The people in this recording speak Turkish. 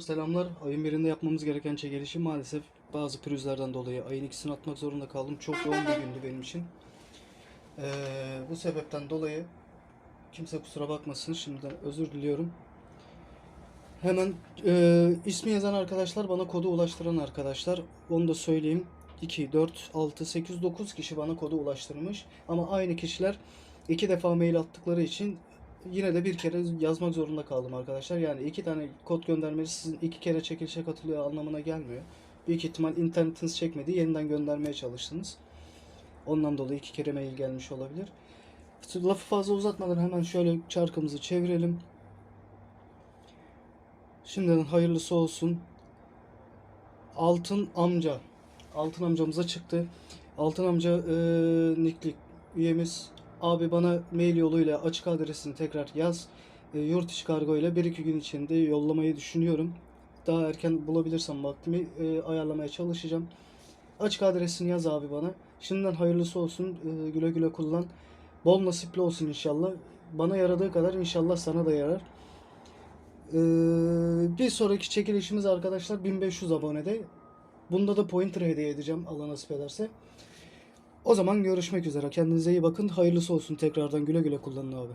Selamlar. Ayın birinde yapmamız gereken çekilişi maalesef bazı pürüzlerden dolayı ayın ikisini atmak zorunda kaldım. Çok yoğun bir gündü benim için. Ee, bu sebepten dolayı kimse kusura bakmasın. Şimdiden özür diliyorum. Hemen e, ismi yazan arkadaşlar bana kodu ulaştıran arkadaşlar. Onu da söyleyeyim. 2, 4, 6, 8, 9 kişi bana kodu ulaştırmış. Ama aynı kişiler iki defa mail attıkları için yine de bir kere yazmak zorunda kaldım arkadaşlar. Yani iki tane kod göndermesi sizin iki kere çekilişe katılıyor anlamına gelmiyor. Büyük ihtimal internetiniz çekmedi. Yeniden göndermeye çalıştınız. Ondan dolayı iki kere mail gelmiş olabilir. Lafı fazla uzatmadan hemen şöyle çarkımızı çevirelim. Şimdiden hayırlısı olsun. Altın amca. Altın amcamıza çıktı. Altın amca e, nickli üyemiz. Abi bana mail yoluyla açık adresini tekrar yaz. E, yurt içi kargo ile 1-2 gün içinde yollamayı düşünüyorum. Daha erken bulabilirsem vaktimi e, ayarlamaya çalışacağım. Açık adresini yaz abi bana. Şimdiden hayırlısı olsun. E, güle güle kullan. Bol nasipli olsun inşallah. Bana yaradığı kadar inşallah sana da yarar. Ee, bir sonraki çekilişimiz arkadaşlar 1500 abonede. Bunda da pointer hediye edeceğim Allah nasip ederse. O zaman görüşmek üzere. Kendinize iyi bakın. Hayırlısı olsun tekrardan güle güle kullanın abi.